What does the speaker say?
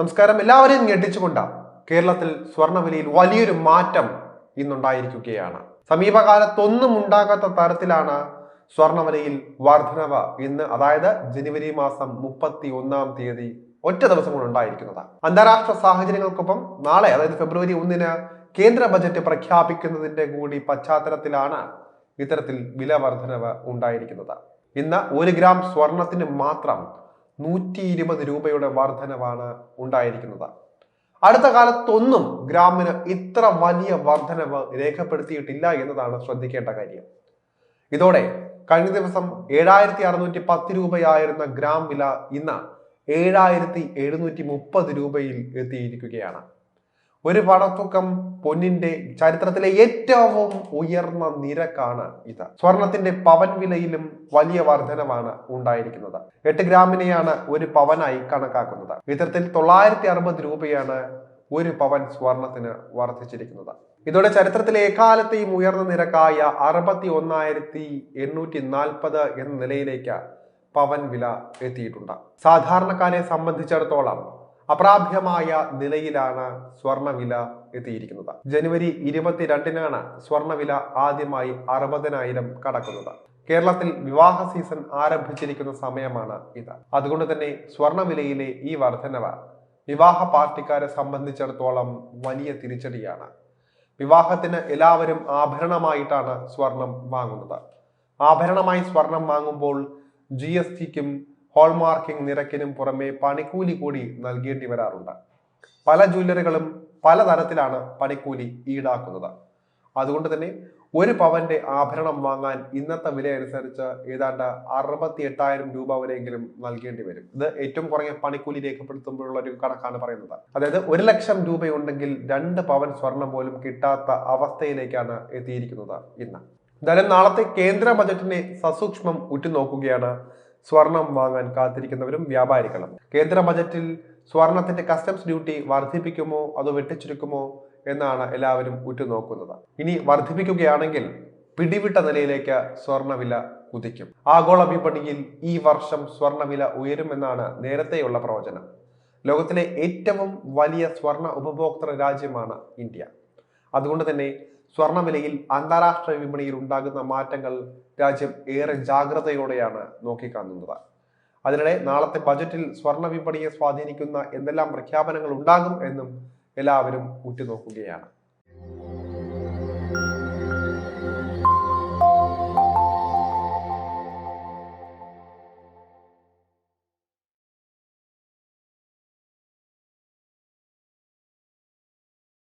നമസ്കാരം. എല്ലാവരെയും ഞെട്ടിച്ചുകൊണ്ട് കേരളത്തിൽ സ്വർണവിലയിൽ വലിയൊരു മാറ്റം ഇന്നുണ്ടായിരിക്കുകയാണ്. സമീപകാലത്തൊന്നും ഉണ്ടാകാത്ത തരത്തിലാണ് സ്വർണവിലയിൽ വർധനവ് ഇന്ന് അതായത് ജനുവരി മാസം മുപ്പത്തി ഒന്നാം തീയതി ഒറ്റ ദിവസം കൊണ്ട് ഉണ്ടായിരിക്കുന്നത്. അന്താരാഷ്ട്ര സാഹചര്യങ്ങൾക്കൊപ്പം നാളെ അതായത് ഫെബ്രുവരി ഒന്നിന് കേന്ദ്ര ബജറ്റ് പ്രഖ്യാപിക്കുന്നതിന്റെ കൂടി പശ്ചാത്തലത്തിലാണ് ഇത്തരത്തിൽ വില വർധനവ് ഉണ്ടായിരിക്കുന്നത്. ഇന്ന് ഒരു ഗ്രാം സ്വർണത്തിന് മാത്രം നൂറ്റി ഇരുപത് രൂപയുടെ വർധനവാണ് ഉണ്ടായിരിക്കുന്നത്. അടുത്ത കാലത്തൊന്നും ഗ്രാമിന് ഇത്ര വലിയ വർധനവ് രേഖപ്പെടുത്തിയിട്ടില്ല എന്നതാണ് ശ്രദ്ധിക്കേണ്ട കാര്യം. ഇതോടെ കഴിഞ്ഞ ദിവസം ഏഴായിരത്തി അറുന്നൂറ്റി പത്ത് രൂപയായിരുന്ന ഗ്രാം വില ഇന്ന് ഏഴായിരത്തി എഴുന്നൂറ്റി മുപ്പത് രൂപയിൽ എത്തിയിരിക്കുകയാണ്. ഒരു പണത്തൂക്കം പൊന്നിന്റെ ചരിത്രത്തിലെ ഏറ്റവും ഉയർന്ന നിരക്കാണ് ഇത്. സ്വർണത്തിന്റെ പവൻ വിലയിലും വലിയ വർധനമാണ് ഉണ്ടായിരിക്കുന്നത്. എട്ട് ഗ്രാമിനെയാണ് ഒരു പവനായി കണക്കാക്കുന്നത്. ഇത്തരത്തിൽ തൊള്ളായിരത്തി അറുപത് രൂപയാണ് ഒരു പവൻ സ്വർണത്തിന് വർദ്ധിച്ചിരിക്കുന്നത്. ഇതോടെ ചരിത്രത്തിലെ എക്കാലത്തെയും ഉയർന്ന നിരക്കായ അറുപത്തി ഒന്നായിരത്തി എണ്ണൂറ്റി നാൽപ്പത് എന്ന നിലയിലേക്ക് പവൻ വില എത്തിയിട്ടുണ്ട്. സാധാരണക്കാരെ സംബന്ധിച്ചിടത്തോളം അപ്രാപ്യമായ നിലയിലാണ് സ്വർണവില എത്തിയിരിക്കുന്നത്. ജനുവരി ഇരുപത്തിരണ്ടിനാണ് സ്വർണവില ആദ്യമായി അറുപതിനായിരം കടക്കുന്നത്. കേരളത്തിൽ വിവാഹ സീസൺ ആരംഭിച്ചിരിക്കുന്ന സമയമാണ് ഇത്. അതുകൊണ്ട് തന്നെ സ്വർണവിലയിലെ ഈ വർധനവ് വിവാഹ പാർട്ടിക്കാരെ സംബന്ധിച്ചിടത്തോളം വലിയ തിരിച്ചടിയാണ്. വിവാഹത്തിന് എല്ലാവരും ആഭരണമായിട്ടാണ് സ്വർണം വാങ്ങുന്നത്. ആഭരണമായി സ്വർണം വാങ്ങുമ്പോൾ ജി എസ് ടിക്കും ഹോൾമാർക്കിംഗ് നിരക്കിനും പുറമെ പണിക്കൂലി കൂടി നൽകേണ്ടി വരാറുണ്ട്. പല ജ്വല്ലറികളും പലതരത്തിലാണ് പണിക്കൂലി ഈടാക്കുന്നത്. അതുകൊണ്ട് തന്നെ ഒരു പവന്റെ ആഭരണം വാങ്ങാൻ ഇന്നത്തെ വില അനുസരിച്ച് ഏതാണ്ട് അറുപത്തി എട്ടായിരം രൂപ വരെയെങ്കിലും നൽകേണ്ടി വരും. ഇത് ഏറ്റവും കുറഞ്ഞ പണിക്കൂലി രേഖപ്പെടുത്തുമ്പോഴുള്ള ഒരു കണക്കാണ് പറയുന്നത്. അതായത് ഒരു ലക്ഷം രൂപയുണ്ടെങ്കിൽ രണ്ട് പവൻ സ്വർണം പോലും കിട്ടാത്ത അവസ്ഥയിലേക്കാണ് എത്തിയിരിക്കുന്നത് ഇന്ന്. എന്തായാലും നാളത്തെ കേന്ദ്ര ബജറ്റിനെ സസൂക്ഷ്മം ഉറ്റുനോക്കുകയാണ് സ്വർണം വാങ്ങാൻ കാത്തിരിക്കുന്നവരും വ്യാപാരികളും. കേന്ദ്ര ബജറ്റിൽ സ്വർണത്തിന്റെ കസ്റ്റംസ് ഡ്യൂട്ടി വർദ്ധിപ്പിക്കുമോ അതോ വെട്ടിച്ചുരുക്കുമോ എന്നാണ് എല്ലാവരും ഉറ്റുനോക്കുന്നത്. ഇനി വർദ്ധിപ്പിക്കുകയാണെങ്കിൽ പിടിവിട്ട നിലയിലേക്ക് സ്വർണവില കുതിക്കും. ആഗോള വിപണിയിൽ ഈ വർഷം സ്വർണവില ഉയരുമെന്നാണ് നേരത്തെയുള്ള പ്രവചനം. ലോകത്തിലെ ഏറ്റവും വലിയ സ്വർണ ഉപഭോക്തൃ രാജ്യമാണ് ഇന്ത്യ. അതുകൊണ്ട് തന്നെ സ്വർണവിലയിൽ അന്താരാഷ്ട്ര വിപണിയിൽ ഉണ്ടാകുന്ന മാറ്റങ്ങൾ രാജ്യം ഏറെ ജാഗ്രതയോടെയാണ് നോക്കിക്കാണുന്നത്. അതിനിടെ നാളത്തെ ബജറ്റിൽ സ്വർണ വിപണിയെ സ്വാധീനിക്കുന്ന എന്തെല്ലാം പ്രഖ്യാപനങ്ങൾ ഉണ്ടാകും എന്നും എല്ലാവരും ഉറ്റുനോക്കുകയാണ്.